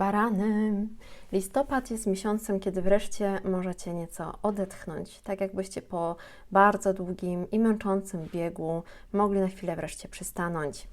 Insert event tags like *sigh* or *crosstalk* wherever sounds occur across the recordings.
Barany. Listopad jest miesiącem, kiedy wreszcie możecie nieco odetchnąć, tak jakbyście po bardzo długim i męczącym biegu mogli na chwilę wreszcie przystanąć.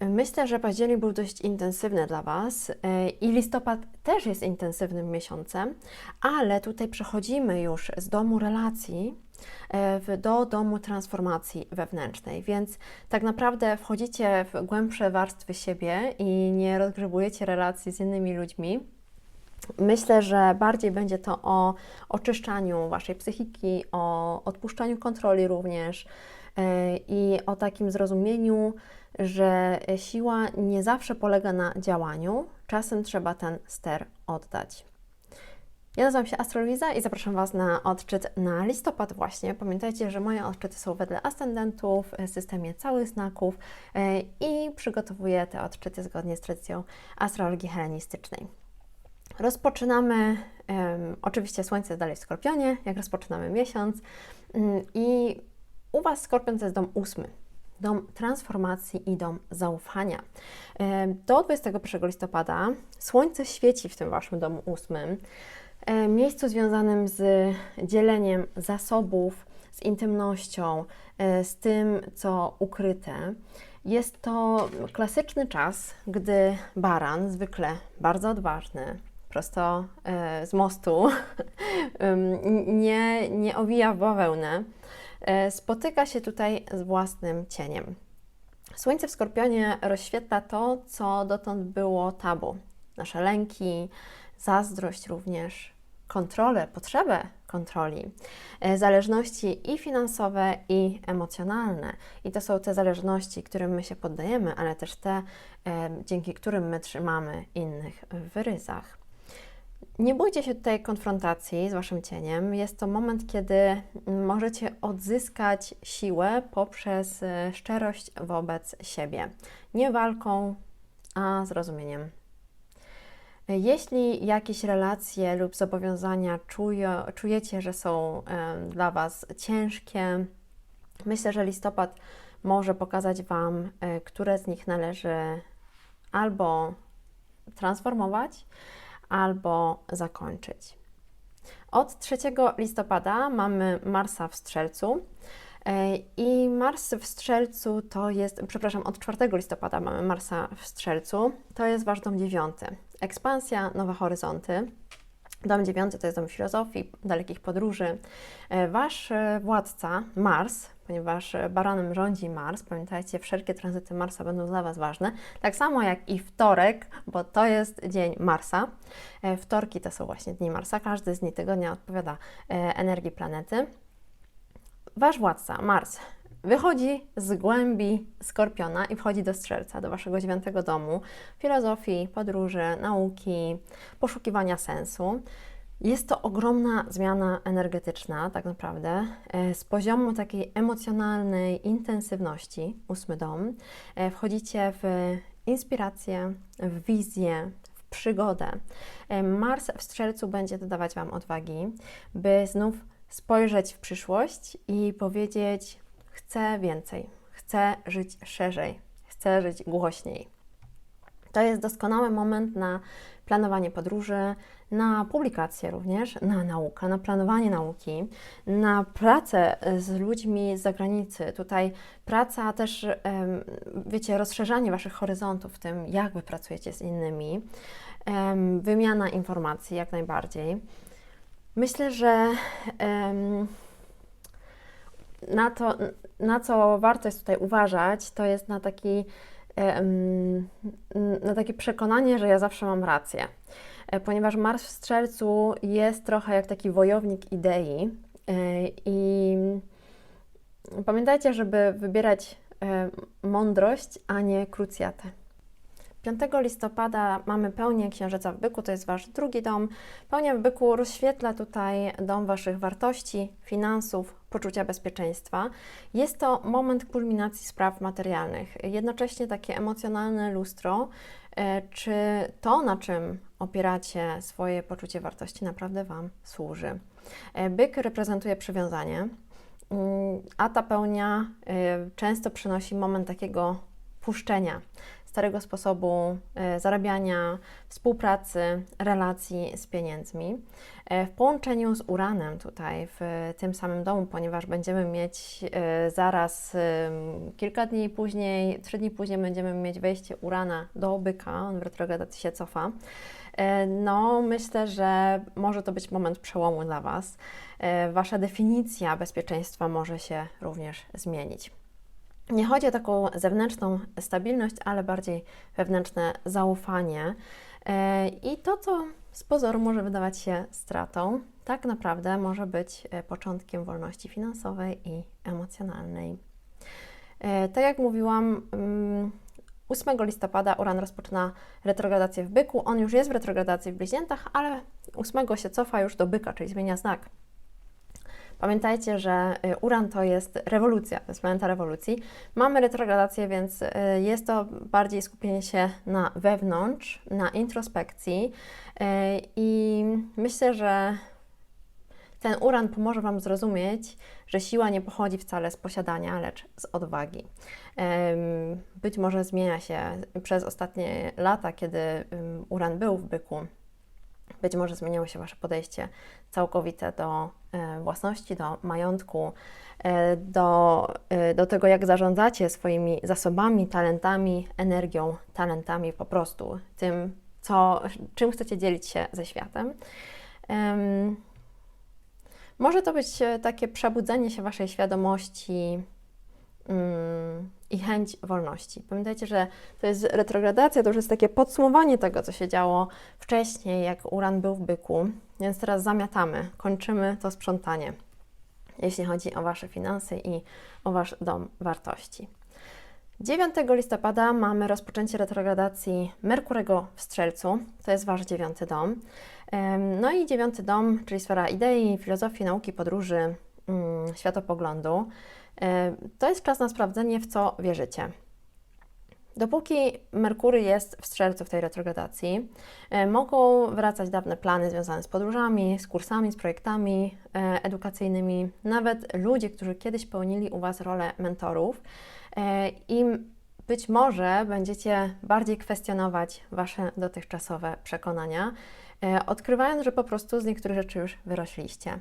Myślę, że październik był dość intensywny dla Was e, i listopad też jest intensywnym miesiącem, ale tutaj przechodzimy już z domu relacji e, do domu transformacji wewnętrznej, więc tak naprawdę wchodzicie w głębsze warstwy siebie i nie rozgrzebujecie relacji z innymi ludźmi. Myślę, że bardziej będzie to o oczyszczaniu Waszej psychiki, o odpuszczaniu kontroli również i o takim zrozumieniu, że siła nie zawsze polega na działaniu, czasem trzeba ten ster oddać. Ja nazywam się Astroliza i zapraszam Was na odczyt na listopad właśnie. Pamiętajcie, że moje odczyty są wedle ascendentów w systemie całych znaków e, i przygotowuję te odczyty zgodnie z tradycją astrologii helenistycznej. Rozpoczynamy, em, oczywiście Słońce dalej w Skorpionie, jak rozpoczynamy miesiąc Mm, i Was Skorpion to jest dom ósmy, dom transformacji i dom zaufania. Do 21 listopada Słońce świeci w tym Waszym domu ósmym, miejscu związanym z dzieleniem zasobów, z intymnością, z tym, co ukryte. Jest to klasyczny czas, gdy baran, zwykle bardzo odważny, prosto e, z mostu, *laughs* nie, nie owija w bawełnę, spotyka się tutaj z własnym cieniem. Słońce w Skorpionie rozświetla to, co dotąd było tabu. Nasze lęki, zazdrość również, kontrolę, potrzebę kontroli, e, zależności i finansowe, i emocjonalne. I to są te zależności, którym my się poddajemy, ale też te, e, dzięki którym my trzymamy innych w ryzach. Nie bójcie się tutaj konfrontacji z Waszym cieniem. Jest to moment, kiedy możecie odzyskać siłę poprzez e, szczerość wobec siebie. Nie walką, a zrozumieniem. Jeśli jakieś relacje lub zobowiązania czujecie, że są em, dla Was ciężkie, myślę, że listopad może pokazać Wam, e, które z nich należy albo transformować, albo zakończyć. Od 3 listopada mamy Marsa w Strzelcu. E, I Mars w Strzelcu to jest, przepraszam, od 4 listopada mamy Marsa w Strzelcu. To jest Wasz dom dziewiąty. Ekspansja, nowe horyzonty. Dom dziewiąty to jest dom filozofii, dalekich podróży. E, Wasz e, władca, Mars, ponieważ e, baranem rządzi Mars, pamiętajcie, wszelkie tranzyty Marsa będą dla Was ważne. Tak samo jak i wtorek, bo to jest dzień Marsa. Wtorki to są właśnie dni Marsa. Każdy z dni tygodnia odpowiada energii planety. Wasz władca, Mars, wychodzi z głębi Skorpiona i wchodzi do Strzelca, do Waszego dziewiątego domu, filozofii, podróży, nauki, poszukiwania sensu. Jest to ogromna zmiana energetyczna, tak naprawdę, e, z poziomu takiej emocjonalnej intensywności, ósmy dom, e, wchodzicie w inspirację, w wizję, w przygodę. E, Mars w Strzelcu będzie dodawać Wam odwagi, by znów spojrzeć w przyszłość i powiedzieć: Chcę więcej, chcę żyć szerzej, chcę żyć głośniej. To jest doskonały moment na planowanie podróży, na publikacje również, na naukę, na planowanie nauki, na pracę z ludźmi z zagranicy. Tutaj praca też, wiecie, rozszerzanie Waszych horyzontów w tym, jak Wy pracujecie z innymi, wymiana informacji jak najbardziej. Myślę, że na to, na co warto jest tutaj uważać, to jest na taki, na takie przekonanie, że ja zawsze mam rację. E, Ponieważ Mars w Strzelcu jest trochę jak taki wojownik idei e, i pamiętajcie, żeby wybierać e, mądrość, a nie krucjatę. 5 listopada mamy pełnię Księżyca w Byku, to jest Wasz drugi dom. Pełnia w Byku rozświetla tutaj dom Waszych wartości, finansów, poczucia bezpieczeństwa. Jest to moment kulminacji spraw materialnych, jednocześnie takie emocjonalne lustro, e, czy to, na czym opieracie swoje poczucie wartości, naprawdę Wam służy. E, Byk reprezentuje przywiązanie, mm, a ta pełnia e, często przynosi moment takiego puszczenia, starego sposobu e, zarabiania, współpracy, relacji z pieniędzmi. E, w połączeniu z Uranem tutaj w tym samym domu, ponieważ będziemy mieć e, zaraz kilka dni później, trzy dni później będziemy mieć wejście Urana do byka, on w retrogradacji się cofa. No, myślę, że może to być moment przełomu dla Was. Wasza definicja bezpieczeństwa może się również zmienić. Nie chodzi o taką zewnętrzną stabilność, ale bardziej wewnętrzne zaufanie. E, I to, co z pozoru może wydawać się stratą, tak naprawdę może być e, początkiem wolności finansowej i emocjonalnej. E, Tak jak mówiłam, mm, 8 listopada Uran rozpoczyna retrogradację w byku. On już jest w retrogradacji w bliźniętach, ale 8 się cofa już do byka, czyli zmienia znak. Pamiętajcie, że y, Uran to jest rewolucja, to jest planeta rewolucji. Mamy retrogradację, więc y, jest to bardziej skupienie się na wewnątrz, na introspekcji y, i myślę, że ten Uran pomoże Wam zrozumieć, że siła nie pochodzi wcale z posiadania, lecz z odwagi. Być może zmienia się przez ostatnie lata, kiedy Uran był w byku. Być może zmieniło się Wasze podejście całkowite do e, własności, do majątku, e, do, e, do tego, jak zarządzacie swoimi zasobami, talentami, energią, talentami, po prostu tym, co, czym chcecie dzielić się ze światem. Em, może to być takie przebudzenie się Waszej świadomości i chęć wolności. Pamiętajcie, że to jest retrogradacja, to już jest takie podsumowanie tego, co się działo wcześniej, jak Uran był w byku, więc teraz zamiatamy, kończymy to sprzątanie, jeśli chodzi o Wasze finanse i o Wasz dom wartości. 9 listopada mamy rozpoczęcie retrogradacji Merkurego w Strzelcu, to jest Wasz dziewiąty dom. No i dziewiąty dom, czyli sfera idei, filozofii, nauki, podróży, mm, światopoglądu. Em, To jest czas na sprawdzenie, w co wierzycie. Dopóki Merkury jest w Strzelcu w tej retrogradacji, e, mogą wracać dawne plany związane z podróżami, z kursami, z projektami e, edukacyjnymi. Nawet ludzie, którzy kiedyś pełnili u Was rolę mentorów, e, i być może będziecie bardziej kwestionować Wasze dotychczasowe przekonania, e, odkrywając, że po prostu z niektórych rzeczy już wyrośliście.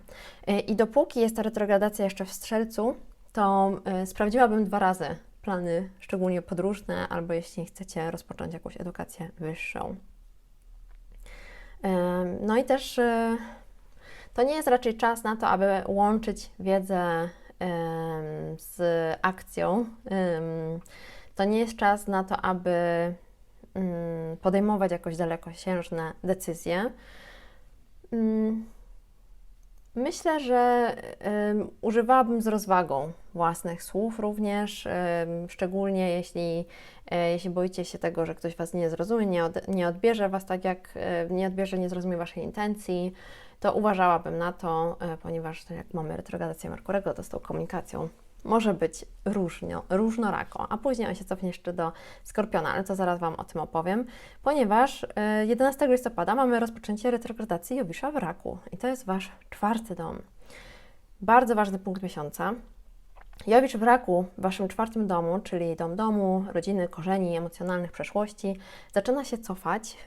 E, I dopóki jest ta retrogradacja jeszcze w Strzelcu, to e, sprawdziłabym dwa razy plany, szczególnie podróżne, albo jeśli chcecie rozpocząć jakąś edukację wyższą. No i też e, to nie jest raczej czas na to, aby łączyć wiedzę z akcją. To nie jest czas na to, aby mm, podejmować jakoś dalekosiężne decyzje. Myślę, że em, używałabym z rozwagą własnych słów również, em, szczególnie jeśli, e, jeśli boicie się tego, że ktoś Was nie zrozumie, nie, od, nie odbierze Was tak jak, e, nie odbierze, nie zrozumie Waszej intencji, to uważałabym na to, e, ponieważ tak jak mamy retrogradację Merkurego, to z tą komunikacją może być różnio, różnorako, a później on się cofnie jeszcze do Skorpiona, ale to zaraz Wam o tym opowiem, ponieważ e, 11 listopada mamy rozpoczęcie retrogradacji Jowisza w Raku i to jest Wasz czwarty dom. Bardzo ważny punkt miesiąca. Jowicz w Raku, w Waszym czwartym domu, czyli dom domu, rodziny, korzeni, emocjonalnych przeszłości, zaczyna się cofać,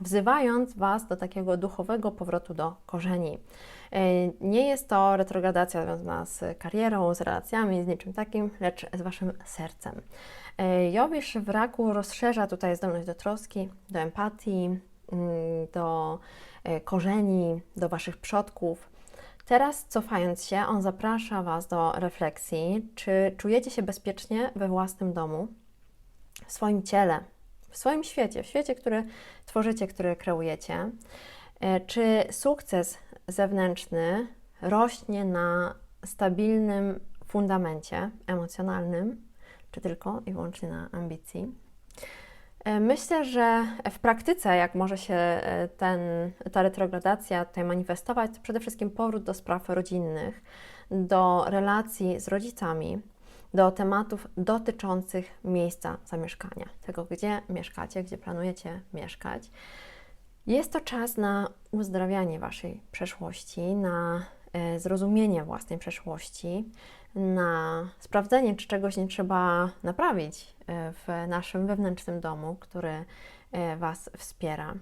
wzywając Was do takiego duchowego powrotu do korzeni. Nie jest to retrogradacja związana z karierą, z relacjami, z niczym takim, lecz z Waszym sercem. Jowisz w Raku rozszerza tutaj zdolność do troski, do empatii, mm, do e, korzeni, do Waszych przodków. Teraz cofając się, on zaprasza Was do refleksji, czy czujecie się bezpiecznie we własnym domu, w swoim ciele, w swoim świecie, w świecie, który tworzycie, który kreujecie. E, Czy sukces zewnętrzny rośnie na stabilnym fundamencie emocjonalnym, czy tylko i wyłącznie na ambicji? E, Myślę, że w praktyce, jak może się e, ten, ta retrogradacja tutaj manifestować, to przede wszystkim powrót do spraw rodzinnych, do relacji z rodzicami, do tematów dotyczących miejsca zamieszkania, tego gdzie mieszkacie, gdzie planujecie mieszkać. Jest to czas na uzdrawianie Waszej przeszłości, na e, zrozumienie własnej przeszłości, na sprawdzenie, czy czegoś nie trzeba naprawić e, w naszym wewnętrznym domu, który e, Was wspiera.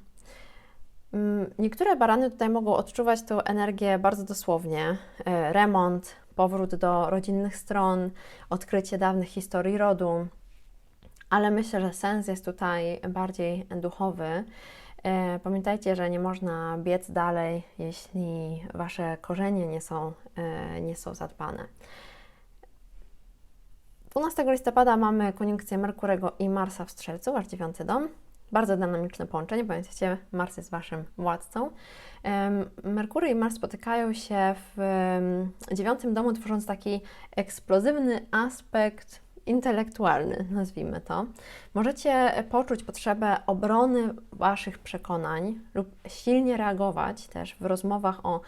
Mm, Niektóre barany tutaj mogą odczuwać tę energię bardzo dosłownie. E, Remont, powrót do rodzinnych stron, odkrycie dawnych historii rodu, ale myślę, że sens jest tutaj bardziej duchowy. Pamiętajcie, że nie można biec dalej, jeśli Wasze korzenie nie są, nie są zadbane. 12 listopada mamy koniunkcję Merkurego i Marsa w Strzelcu, Wasz dziewiąty dom. Bardzo dynamiczne połączenie, pamiętajcie, Mars jest Waszym władcą. Merkury i Mars spotykają się w dziewiątym domu, tworząc taki eksplozywny aspekt intelektualny, nazwijmy to. Możecie poczuć potrzebę obrony Waszych przekonań lub silnie reagować też w rozmowach o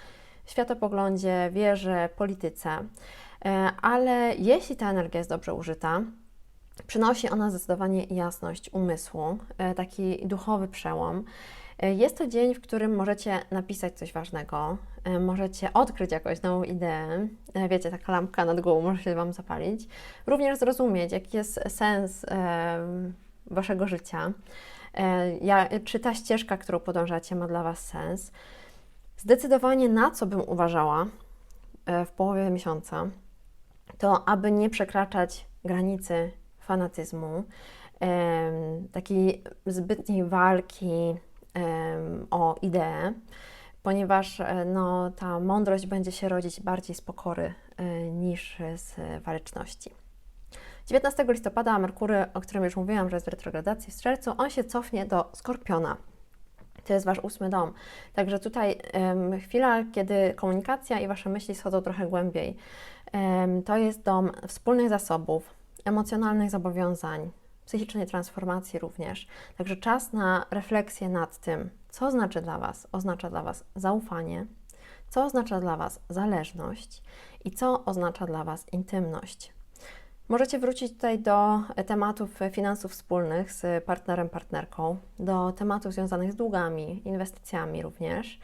światopoglądzie, wierze, polityce. E, Ale jeśli ta energia jest dobrze użyta, przynosi ona zdecydowanie jasność umysłu, e, taki duchowy przełom. E, Jest to dzień, w którym możecie napisać coś ważnego, możecie odkryć jakąś nową ideę. Wiecie, taka lampka nad głową może się Wam zapalić. Również zrozumieć, jaki jest sens Waszego życia, czy ta ścieżka, którą podążacie, ma dla Was sens. Zdecydowanie na co bym uważała w połowie miesiąca, to aby nie przekraczać granicy fanatyzmu, takiej zbytniej walki o ideę, ponieważ e, no, ta mądrość będzie się rodzić bardziej z pokory e, niż z waleczności. 19 listopada Merkury, o którym już mówiłam, że jest w retrogradacji w Strzelcu, on się cofnie do Skorpiona. To jest Wasz ósmy dom. Także tutaj em, chwila, kiedy komunikacja i Wasze myśli schodzą trochę głębiej. Em, to jest dom wspólnych zasobów, emocjonalnych zobowiązań, psychicznej transformacji również. Także czas na refleksję nad tym, co znaczy dla Was, oznacza dla Was zaufanie, co oznacza dla Was zależność i co oznacza dla Was intymność. Możecie wrócić tutaj do tematów finansów wspólnych z partnerem, partnerką, do tematów związanych z długami, inwestycjami również.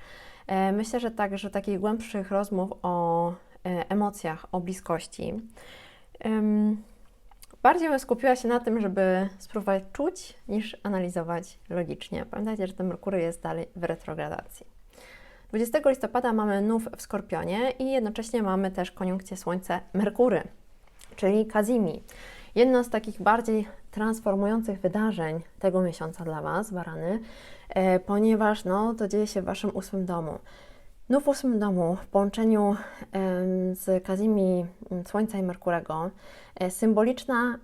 E, Myślę, że także takich głębszych rozmów o e, emocjach, o bliskości. Bardziej bym skupiła się na tym, żeby spróbować czuć, niż analizować logicznie. Pamiętajcie, że ten Merkury jest dalej w retrogradacji. 20 listopada mamy nów w Skorpionie i jednocześnie mamy też koniunkcję Słońce-Merkury, czyli Kazimi. Jedno z takich bardziej transformujących wydarzeń tego miesiąca dla Was, Barany, e, ponieważ no, to dzieje się w Waszym ósmym domu. No w ósmym domu w połączeniu z Kazimi m, Słońca i Merkurego e, symboliczna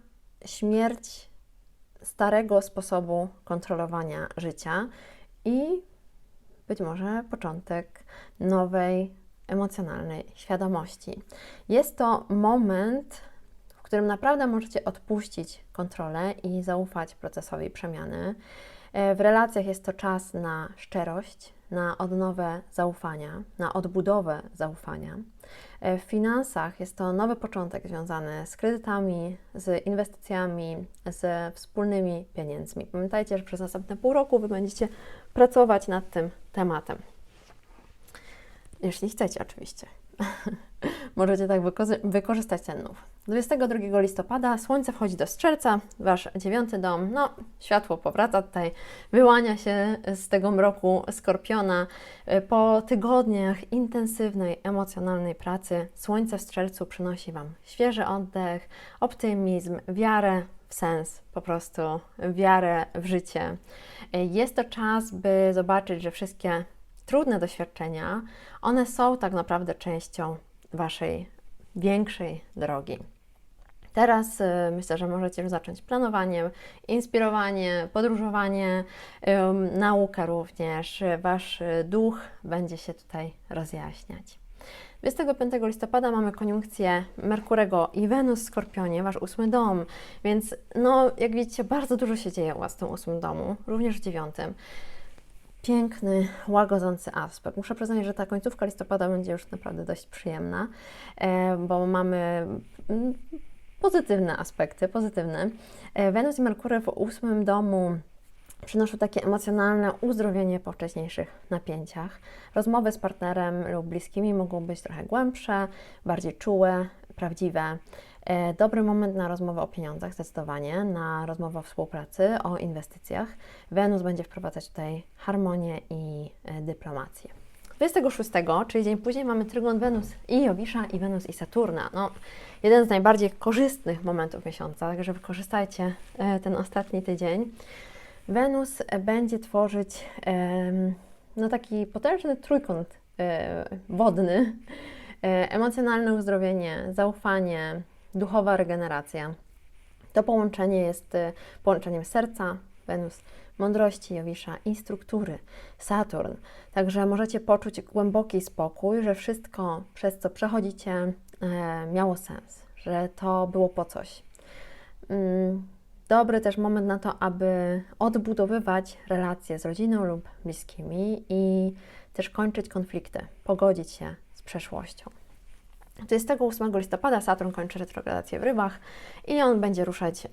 śmierć starego sposobu kontrolowania życia i być może początek nowej emocjonalnej świadomości. Jest to moment, którym naprawdę możecie odpuścić kontrolę i zaufać procesowi przemiany. E, W relacjach jest to czas na szczerość, na odnowę zaufania, na odbudowę zaufania. E, W finansach jest to nowy początek związany z kredytami, z inwestycjami, ze wspólnymi pieniędzmi. Pamiętajcie, że przez następne pół roku Wy będziecie pracować nad tym tematem. Jeśli chcecie, oczywiście. *laughs* Możecie tak wyko- wykorzystać ten nów. 22 listopada Słońce wchodzi do Strzelca, Wasz dziewiąty dom. No, światło powraca tutaj, wyłania się z tego mroku Skorpiona. Po tygodniach intensywnej, emocjonalnej pracy Słońce w Strzelcu przynosi Wam świeży oddech, optymizm, wiarę w sens, po prostu wiarę w życie. Jest to czas, by zobaczyć, że wszystkie trudne doświadczenia, one są tak naprawdę częścią Waszej większej drogi. Teraz y, myślę, że możecie już zacząć planowanie, inspirowanie, podróżowanie, naukę również. Wasz duch będzie się tutaj rozjaśniać. 25 listopada mamy koniunkcję Merkurego i Wenus w Skorpionie, Wasz ósmy dom, więc no, jak widzicie, bardzo dużo się dzieje u Was w tym ósmym domu, również w dziewiątym piękny, łagodzący aspekt. Muszę przyznać, że ta końcówka listopada będzie już naprawdę dość przyjemna, e, bo mamy mm, pozytywne aspekty, pozytywne. E, Wenus i Merkury w ósmym domu Przynoszą takie emocjonalne uzdrowienie po wcześniejszych napięciach. Rozmowy z partnerem lub bliskimi mogą być trochę głębsze, bardziej czułe, prawdziwe. E, Dobry moment na rozmowę o pieniądzach, zdecydowanie, na rozmowę o współpracy, o inwestycjach. Wenus będzie wprowadzać tutaj harmonię i e, dyplomację. 26, czyli dzień później, mamy trygon Wenus i Jowisza, i Wenus i Saturna. No, jeden z najbardziej korzystnych momentów miesiąca, także wykorzystajcie e, ten ostatni tydzień. Wenus będzie tworzyć no, taki potężny trójkąt wodny, emocjonalne uzdrowienie, zaufanie, duchowa regeneracja. To połączenie jest e, połączeniem serca, Wenus, mądrości Jowisza i struktury, Saturn. Także możecie poczuć głęboki spokój, że wszystko, przez co przechodzicie, e, miało sens, że to było po coś. Mm, Dobry też moment na to, aby odbudowywać relacje z rodziną lub bliskimi i też kończyć konflikty, pogodzić się z przeszłością. 28 listopada Saturn kończy retrogradację w rybach i on będzie ruszać e,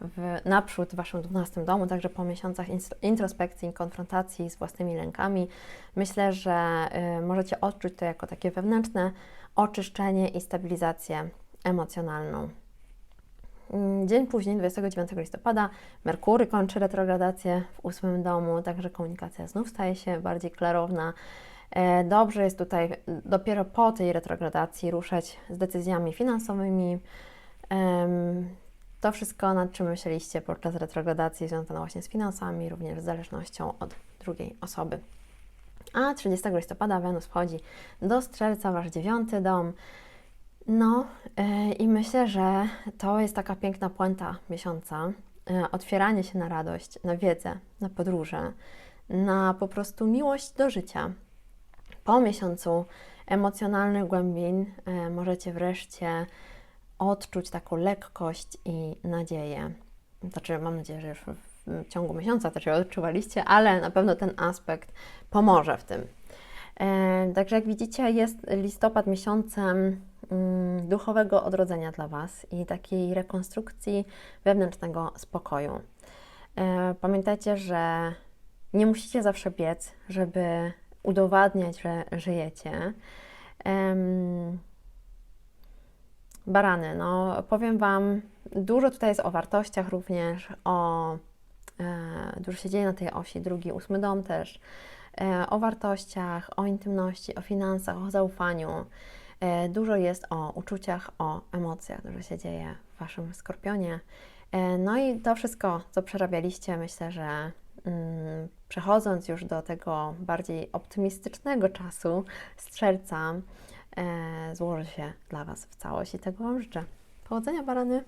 w, naprzód w Waszym 12 domu, także po miesiącach introspekcji i konfrontacji z własnymi lękami. Myślę, że e, możecie odczuć to jako takie wewnętrzne oczyszczenie i stabilizację emocjonalną. Mm, Dzień później, 29 listopada, Merkury kończy retrogradację w ósmym domu, także komunikacja znów staje się bardziej klarowna. E, Dobrze jest tutaj dopiero po tej retrogradacji ruszać z decyzjami finansowymi. To wszystko, nad czym myśleliście podczas retrogradacji, związane właśnie z finansami, również z zależnością od drugiej osoby. A 30 listopada Wenus wchodzi do Strzelca, wasz dziewiąty dom. No e, i myślę, że to jest taka piękna puenta miesiąca. E, Otwieranie się na radość, na wiedzę, na podróże, na po prostu miłość do życia. Po miesiącu emocjonalnych głębin e, możecie wreszcie odczuć taką lekkość i nadzieję. Znaczy, mam nadzieję, że już w, ciągu miesiąca też ją odczuwaliście, ale na pewno ten aspekt pomoże w tym. E, Także jak widzicie, jest listopad miesiącem mm, duchowego odrodzenia dla Was i takiej rekonstrukcji wewnętrznego spokoju. E, Pamiętajcie, że nie musicie zawsze biec, żeby udowadniać, że żyjecie. Em, Barany, no powiem Wam, dużo tutaj jest o wartościach również, o e, dużo się dzieje na tej osi, drugi, ósmy dom też, e, o wartościach, o intymności, o finansach, o zaufaniu. E, dużo jest o uczuciach, o emocjach, dużo się dzieje w Waszym skorpionie. E, no i to wszystko, co przerabialiście, myślę, że przechodząc już do tego bardziej optymistycznego czasu, strzelca, e, złoży się dla Was w całość i tego Wam życzę. Powodzenia, barany!